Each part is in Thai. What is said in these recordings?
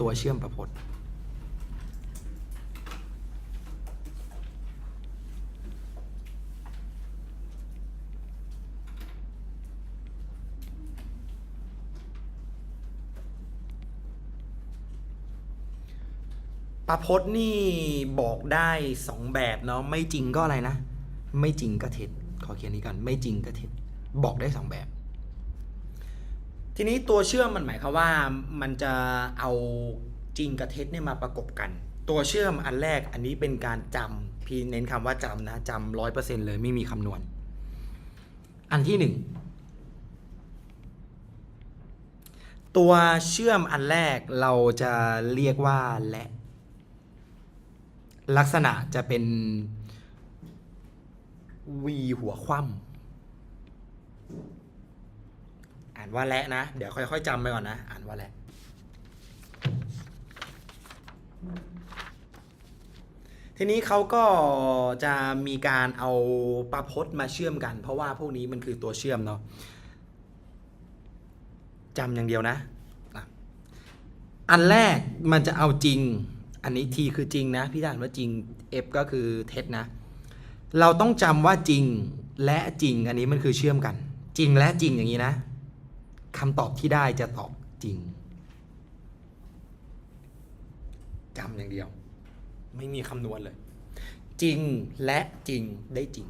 ตัวเชื่อมประพจน์ประพจน์นี่บอกได้สองแบบเนาะไม่จริงก็อะไรนะ ไม่จริงก็เท็จขอเขียนนี้ก่อนไม่จริงก็เท็จ บอกได้สองแบบ ทีนี้ตัวเชื่อมมันหมายความว่ามันจะเอาจริงกับเท็จเนี่ยมาประกบกัน ตัวเชื่อมอันแรกอันนี้เป็นการจำพี่เน้นคำว่าจำนะจำร้อยเปอร์เซ็นเลยไม่มีคำนวณ อันที่หนึ่งตัวเชื่อมอันแรกเราจะเรียกว่าและ ลักษณะจะเป็นวีหัวคว่ำ อ่านว่าและนะ เดี๋ยวค่อยๆจำไปก่อนนะ อ่านว่าและ ทีนี้เขาก็จะมีการเอาประพจน์มาเชื่อมกัน เพราะว่าพวกนี้มันคือตัวเชื่อมเนาะจำอย่างเดียวนะอะอันแรกมันจะเอาจริง อันนี้ทีคือจริงนะ พี่ด่านว่าจริง F ก็คือเท็จนะ เราต้องจำว่าจริงและจริง อันนี้มันคือเชื่อมกัน จริงและจริงอย่างนี้นะ คำตอบที่ได้จะตอบจริงจำอย่างเดียว ไม่มีคำนวณเลย จริงและจริงได้จริง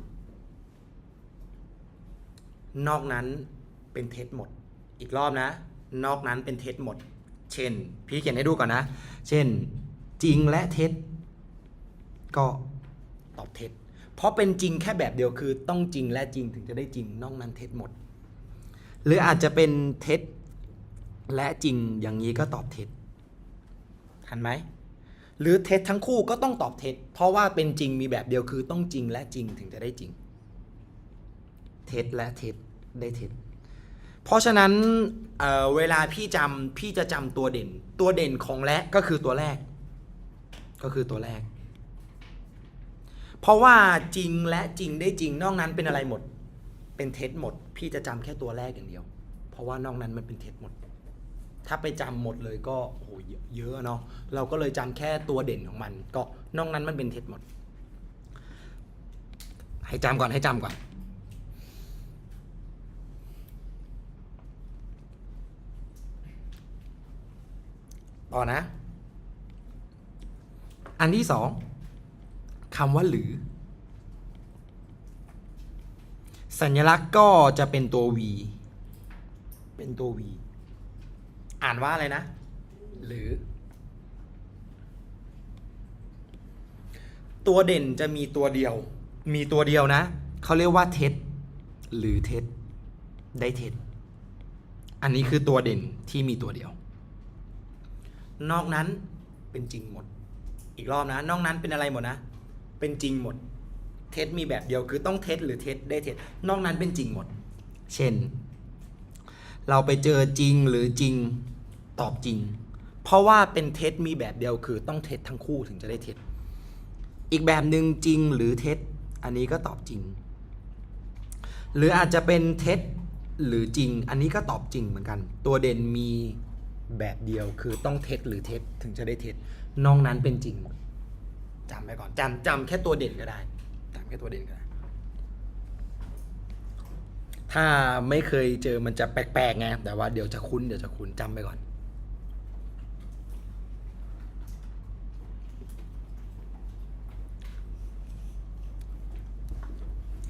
นอกนั้นเป็นเท็จหมด อีกรอบนะ นอกนั้นเป็นเท็จหมด เช่น พี่เขียนให้ดูก่อนนะ เช่น จริงและเท็จ ก็ตอบเท็จ เพราะเป็นจริงแค่แบบเดียวคือ ต้องจริงและจริงถึงจะได้จริง นอกนั้นเท็จหมด หรืออาจจะเป็นเท็จ และจริงอย่างนี้ก็ตอบเท็จทันไหมหรือเท็จทั้งคู่ก็ต้องตอบเท็จ เพราะว่าเป็นจริงมีแบบเดียวคือต้องจริงและจริงถึงจะได้จริง เท็จและเท็จได้เท็จ เพราะฉะนั้นเเวลาพี่จำพี่จะจำตัวเด่น ตัวเด่นของและก็คือตัวแรก ก็คือตัวแรก เพราะว่าจริงและจริงได้จริงนอกนั้นเป็นอะไรหมด เป็นเท็จหมด พี่จะจำแค่ตัวแรกอย่างเดียว เพราะว่านอกนั้นมันเป็นเท็จหมด ถ้าไปจำหมดเลยก็โอ้โหเยอะเยอะเนาะเราก็เลยจำแค่ตัวเด่นของมัน ก็นอกนั้นมันเป็นเท็จหมด ให้จำก่อนให้จำก่อนต่อนะ อันที่สองคำว่าหรือ สัญลักษณ์ก็จะเป็นตัว v เป็นตัว v อ่านว่าอะไรนะ หรือ ตัวเด่นจะมีตัวเดียว มีตัวเดียวนะ เขาเรียกว่าเท็จหรือเท็จได้เท็จ อันนี้คือตัวเด่นที่มีตัวเดียว นอกนั้นเป็นจริงหมด อีกรอบนะ นอกนั้นเป็นอะไรหมดนะ เป็นจริงหมด เท็จมีแบบเดียวคือต้องเท็จหรือเท็จได้เท็จนอกนั้นเป็นจริงหมด เช่น เราไปเจอจริงหรือจริงตอบจริง เพราะว่าเป็นเท็จมีแบบเดียวคือต้องเท็จทั้งคู่ถึงจะได้เท็จอีกแบบหนึ่งจริงหรือเท็จอันนี้ก็ตอบจริง หรืออาจจะเป็นเท็จหรือจริง อันนี้ก็ตอบจริงเหมือนกัน ตัวเด่นมีแบบเดียวคือต้องเท็จหรือเท็จถึงจะได้เท็จนอกนั้นเป็นจริงหมดจำไปก่อนจำจำแค่ตัวเด่นก็ได้ ค่ตัวเด่นก็ได้ถ้าไม่เคยเจอมันจะแปลกๆไงแต่ว่าเดี๋ยวจะคุ้นเดี๋ยวจะคุ้นจำไปก่อน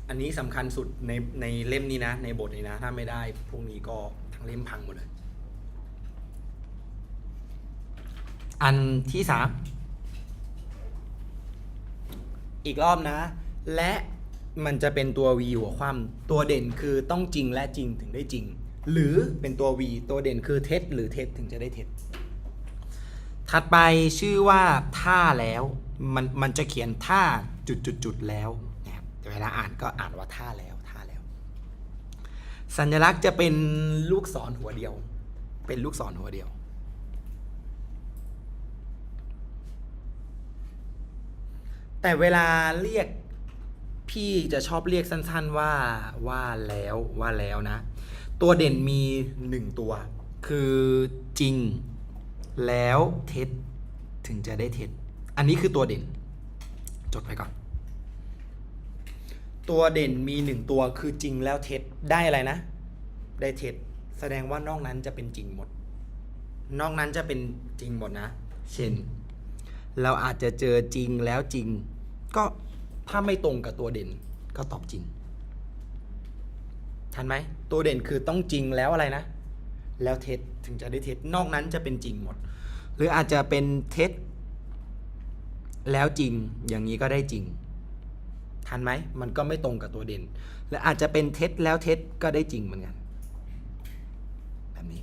อันนี้สำคัญสุดในในเล่มนี้นะ ในบทนี้นะ ถ้าไม่ได้พวกนี้ก็ทั้งเล่มพังหมดเลย อันที่สามอีกรอบนะ และมันจะเป็นตัว v หัวความตัวเด่นคือต้องจริงและจริงถึงได้จริง หรือเป็นตัว v ตัวเด่นคือเท็จหรือเท็จถึงจะได้เท็จถัดไปชื่อว่าท่าแล้วมันมันจะเขียนท่าจุดจุดจุดแล้วนะครับเวลาอ่านก็อ่านว่าท่าแล้วท่าแล้ว สัญลักษณ์จะเป็นลูกศรหัวเดียว เป็นลูกศรหัวเดียว แต่เวลาเรียก พี่จะชอบเรียกสั้นๆว่าว่าแล้วว่าแล้วนะ ตัวเด่นมีหนึ่งตัว คือจริงแล้วเท็จถึงจะได้เท็จ อันนี้คือตัวเด่น จดไปก่อน ตัวเด่นมีหนึ่งตัวคือจริงแล้วเท็จได้อะไรนะ ได้เท็จ แสดงว่านอกนั้นจะเป็นจริงหมด นอกนั้นจะเป็นจริงหมดนะ เช่น เราอาจจะเจอจริงแล้วจริง ก็ ถ้าไม่ตรงกับตัวเด่นก็ตอบจริง ทันไหม ตัวเด่นคือต้องจริงแล้วอะไรนะ แล้วเท็จถึงจะได้เท็จนอกนั้นจะเป็นจริงหมด หรืออาจจะเป็นเท็จแล้วจริงอย่างนี้ก็ได้จริง ทันไหมมันก็ไม่ตรงกับตัวเด่น และอาจจะเป็นเท็จแล้วเท็จก็ได้จริงเหมือนกัน แบบนี้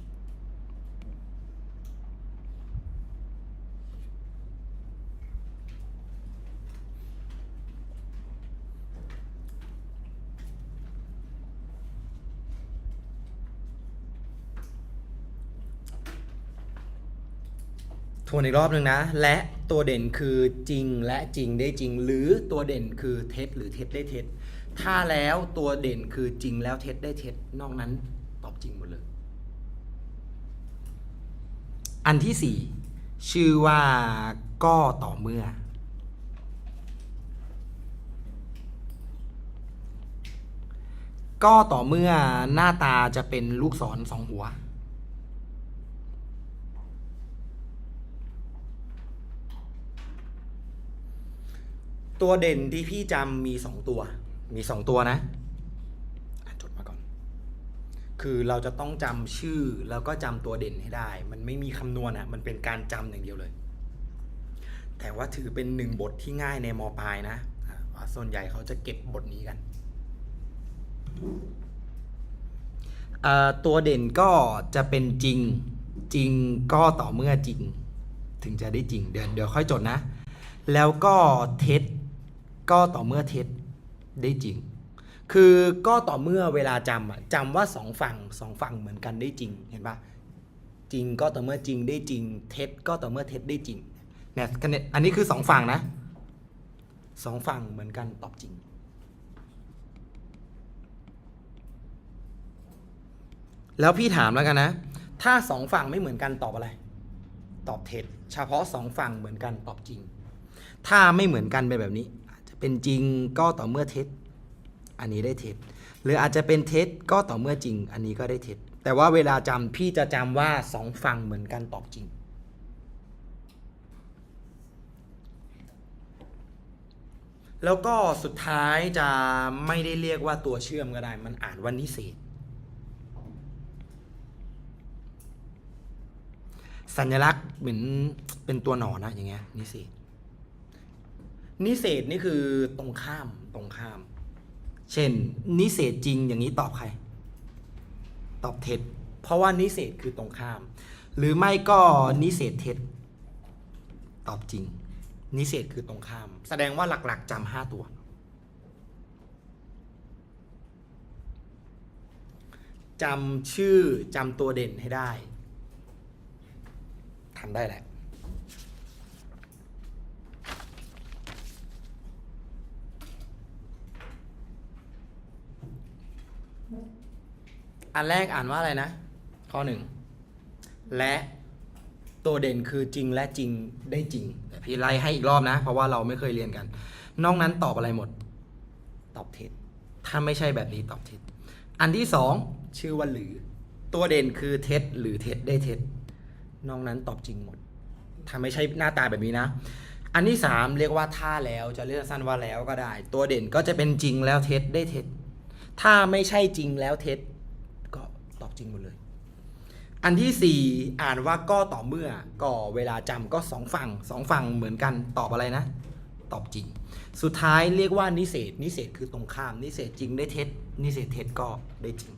ทวนอีกรอบหนึ่งนะ และตัวเด่นคือจริงและจริงได้จริง หรือตัวเด่นคือเท็จหรือเท็จได้เท็จ ถ้าแล้วตัวเด่นคือจริงแล้วเท็จได้เท็จ นอกนั้นตอบจริงหมดเลย อันที่สี่ชื่อว่าก็ต่อเมื่อ ก็ต่อเมื่อหน้าตาจะเป็นลูกศรสองหัว ตัวเด่นที่พี่จำมีสองตัว มีสองตัวนะอะจดมาก่อน คือเราจะต้องจำชื่อแล้วก็จำตัวเด่นให้ได้ มันไม่มีคำนวณอะ มันเป็นการจำอย่างเดียวเลย แต่ว่าถือเป็นหนึ่งบทที่ง่ายในมปลายนะอะส่วนใหญ่เขาจะเก็บบทนี้กัน ตัวเด่นก็จะเป็นจริงจริงก็ต่อเมื่อจริง ถึงจะได้จริง เดี๋ยวเดี๋ยวค่อยจดนะ แล้วก็เท็จ ก็ต่อเมื่อเท็จได้จริง คือก็ต่อเมื่อเวลาจำอะจำว่าสองฝั่งสองฝั่งเหมือนกันได้จริงเห็นปะจริงก็ต่อเมื่อจริงได้จริง เท็จก็ต่อเมื่อเท็จได้จริงเนี่ยอันนี้คือสองฝั่งนะสองฝั่งเหมือนกันตอบจริง แล้วพี่ถามแล้วกันนะ ถ้าสองฝั่งไม่เหมือนกันตอบอะไร ตอบเท็จ เฉพาะสองฝั่งเหมือนกันตอบจริง ถ้าไม่เหมือนกันเป็นแบบนี้ เป็นจริงก็ต่อเมื่อเท็จ อันนี้ได้เท็จ หรืออาจจะเป็นเท็จก็ต่อเมื่อจริง อันนี้ก็ได้เท็จ แต่ว่าเวลาจำพี่จะจำว่าสองฝั่งเหมือนกันตอบจริง แล้วก็สุดท้ายจะไม่ได้เรียกว่าตัวเชื่อมก็ได้ มันอ่านว่านิเศษสัญลักษณ์เหมือนเป็นตัวหนอนนะอย่างเงี้ยนิเศษ นิเศษนี่คือตรงข้ามตรงข้าม เช่น นิเศษจริงอย่างนี้ตอบใคร ตอบเท็จ เพราะว่านิเศษคือตรงข้าม หรือไม่ก็นิเศษเท็จ ตอบจริง นิเศษคือตรงข้าม แสดงว่าหลักๆจำห้าตัว จำชื่อจำตัวเด่นให้ได้ทำได้แหละ อันแรกอ่านว่าอะไรนะ ข้อหนึ่งและตัวเด่นคือจริงและจริงได้จริงแต่พี่ไล่ให้อีกรอบนะ เพราะว่าเราไม่เคยเรียนกัน นอกนั้นตอบอะไรหมด ตอบเท็จถ้าไม่ใช่แบบนี้ตอบเท็จอันที่สองชื่อว่าหรือ ตัวเด่นคือเท็จหรือเท็จได้เท็จนอกนั้นตอบจริงหมด ถ้าไม่ใช่หน้าตาแบบนี้นะ อันที่สามเรียกว่าถ้าแล้วจะเรียกสั้นว่าแล้วก็ได้ ตัวเด่นก็จะเป็นจริงแล้วเท็จได้เท็จถ้าไม่ใช่จริงแล้วเท็จ จริงหมดเลย อันที่สี่อ่านว่าก็ต่อเมื่อก็เวลาจำก็สองฝั่งสองฝั่งเหมือนกันตอบอะไรนะ ตอบจริง สุดท้ายเรียกว่านิเศษนิเศษคือตรงข้ามนิเศษจริงได้เท็จนิเศษเท็จก็ได้จริง